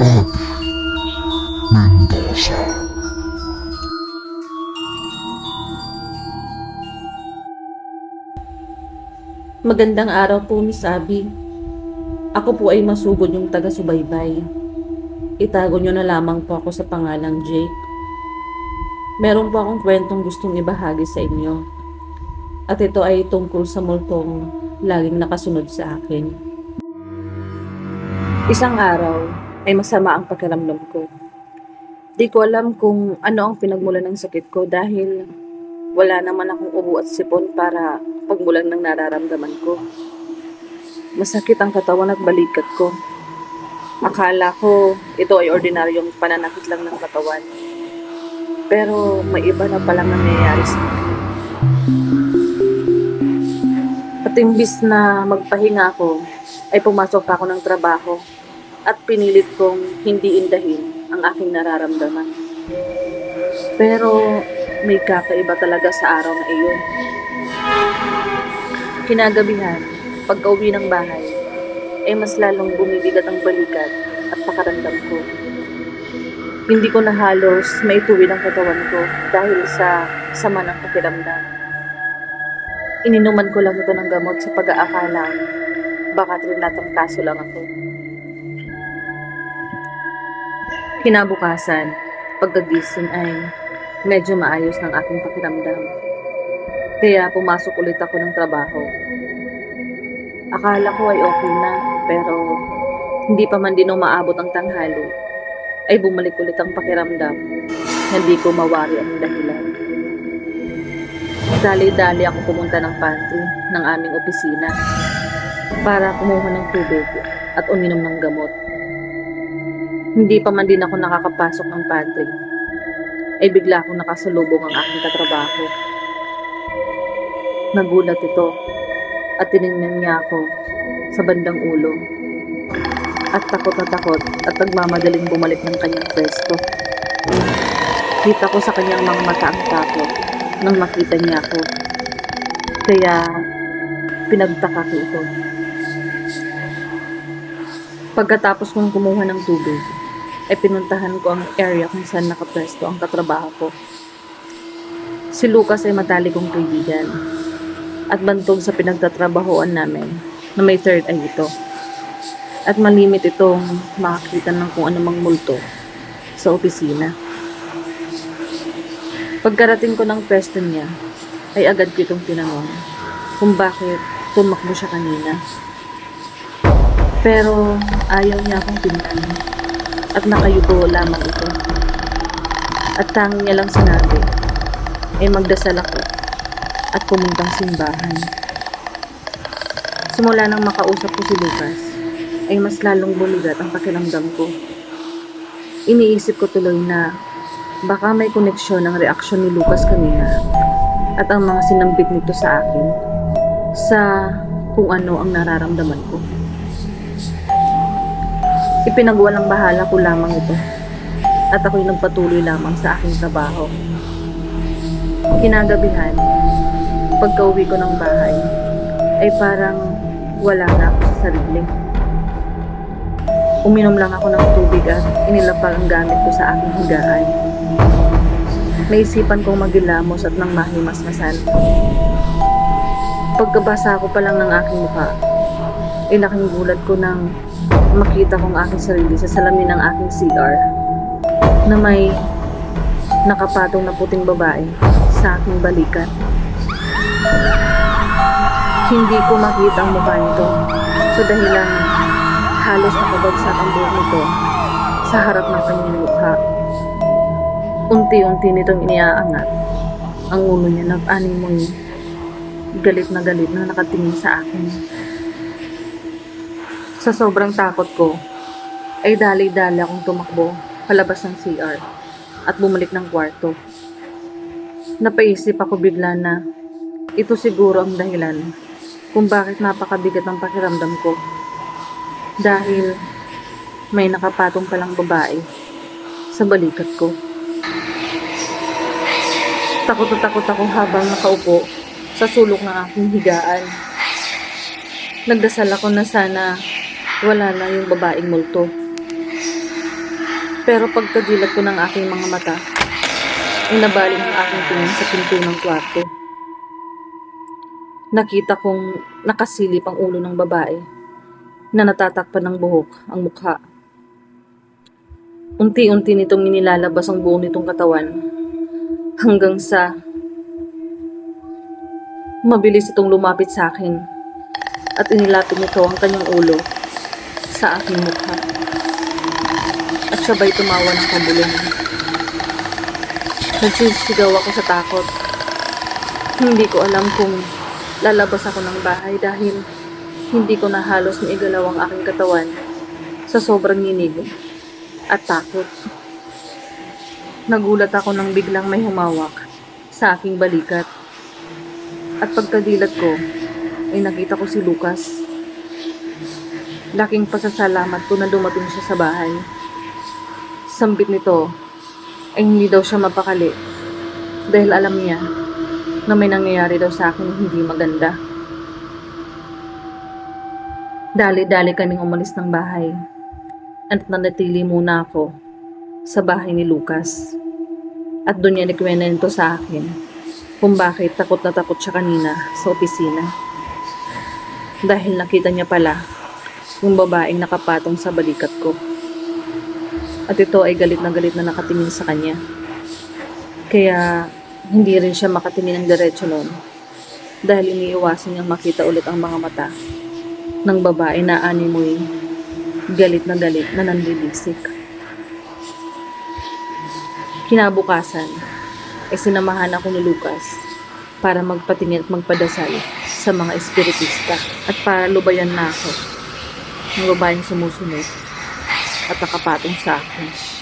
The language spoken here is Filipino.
at Mendoza. Magandang araw po, Miss Abby. Ako po ay masugod yung taga-subaybay. Itago nyo na lamang po ako sa pangalang Jake. Meron po akong kwentong gustong ibahagi sa inyo. At ito ay tungkol sa multong laging nakasunod sa akin. Isang araw ay masama ang pakiramdam ko. Di ko alam kung ano ang pinagmulan ng sakit ko dahil wala naman akong ubo at sipon para pagmulan ng nararamdaman ko. Masakit ang katawan at balikat ko. Akala ko ito ay ordinaryong pananakit lang ng katawan. Pero may iba na palang nangyayari sa akin. At imbis na magpahinga ako, ay pumasok pa ako ng trabaho at pinilit kong hindi indahin ang aking nararamdaman. Pero may kakaiba talaga sa araw na iyon. Kinagabihan, pagka uwi ng bahay, ay mas lalong bumibigat ang balikat at pakaramdam ko. Hindi ko na halos maituwid ang katawan ko dahil sa sama ng pakiramdam. Ininuman ko lang ito ng gamot sa pag-aakala baka trinatang kaso lang ako. Kinabukasan, pagkagising ay medyo maayos ng aking pakiramdam. Kaya pumasok ulit ako ng trabaho. Akala ko ay okay na, pero hindi pa man din umaabot ang tanghali, ay bumalik ulit ang pakiramdam. Hindi ko mawari ang dahilan. Dali-dali ako pumunta ng pantry ng aming opisina para kumuha ng tubig at uminom ng gamot. Hindi pa man din ako nakakapasok ng pantry, ay bigla akong nakasalubong ang aking katrabaho. Nagulat ito at tinignan niya ako sa bandang ulo. At takot na takot at nagmamadaling bumalik ng kanyang pwesto. Kita ko sa kanyang mga mata ang takot nang makita niya ako. Kaya pinagtaka ko ito. Pagkatapos kong kumuha ng tubig, ay pinuntahan ko ang area kung saan nakapwesto ang katrabaho ko. Si Lucas ay matali kong kaibigan at bantog sa pinagtatrabahoan namin na may third eye ito. At malimit itong makakita ng kung anumang multo sa opisina. Pagkarating ko ng pwesto niya, ay agad ko itong tinanong kung bakit tumakbo siya kanina. Pero ayaw niya akong tingnan at nakayuko lamang ito. At tanging niya lang sinabi ay magdasal ako at pumuntang simbahan. Simula nang makausap ko si Lucas, ay mas lalong bumigat ang pakiramdam ko. Iniisip ko tuloy na baka may koneksyon ang reaksyon ni Lucas kanina at ang mga sinambit nito sa akin sa kung ano ang nararamdaman ko. Ipinagwalang bahala ko lamang ito at ako'y nagpatuloy lamang sa aking trabaho. Kinagabihan, pagka uwi ko ng bahay, ay parang wala na ako sa sarili. Uminom lang ako ng tubig at inilapag ang gamit ko sa aking higaan. Naisipan kong magilamos at nang mahimasmasan. Pagkabasa ko pa lang ng aking mukha, ay laking gulat ko nang makita kong aking sarili sa salamin ng aking CR na may nakapatong na puting babae sa aking balikat. Hindi ko makita ang mukha nito sa dahilan halos nakabagsak ang buhok nito sa harap ng kanyang mukha. Unti-unti nitong iniaangat ang ulo niya na animoy galit na galit na nakatingin sa akin. Sa sobrang takot ko, ay dali-dali akong tumakbo palabas ng CR at bumalik ng kwarto. Napaisip ako bigla na ito siguro ang dahilan kung bakit napakabigat ang pakiramdam ko. Dahil may nakapatong palang babae sa balikat ko. Takot na takot ako habang nakaupo sa sulok ng aking higaan. Nagdasal ako na sana wala na yung babaeng multo. Pero pagkagilat ko ng aking mga mata, inabaling ang aking tingin sa pinto ng kwarto. Nakita kong nakasilip ang ulo ng babae na natatakpan ng buhok ang mukha. Unti-unti nitong inilalabas ang buong nitong katawan hanggang sa mabilis itong lumapit sa akin at inilapit nito ang kanyang ulo sa aking mukha at sabay tumawa ng kabulong. Nagsisigaw ako sa takot. Hindi ko alam kung lalabas ako ng bahay dahil hindi ko na halos naigalaw ang aking katawan sa sobrang ninig at takot. Nagulat ako nang biglang may humawak sa aking balikat. At pagkadilat ko, ay nakita ko si Lucas. Laking pasasalamat ko na dumating siya sa bahay. Sambit nito ay hindi daw siya mapakali dahil alam niya na may nangyayari daw sa akin hindi maganda. Dali-dali kaming umalis ng bahay at nanatili muna ako sa bahay ni Lucas. At doon niya nikwena nito sa akin kung bakit takot na takot siya kanina sa opisina. Dahil nakita niya pala yung babaeng nakapatong sa balikat ko. At ito ay galit na galit na nakatingin sa kanya. Kaya hindi rin siya makatingin ng diretso noon dahil iniiwasan niyang makita ulit ang mga mata ng babae na animoy galit na galit na nanlilisik. Kinabukasan, ay sinamahan ako ni Lucas para magpatingin at magpadasal sa mga espiritista at para lubayan na ako ng babaeng sumusunod at nakapatong sa akin.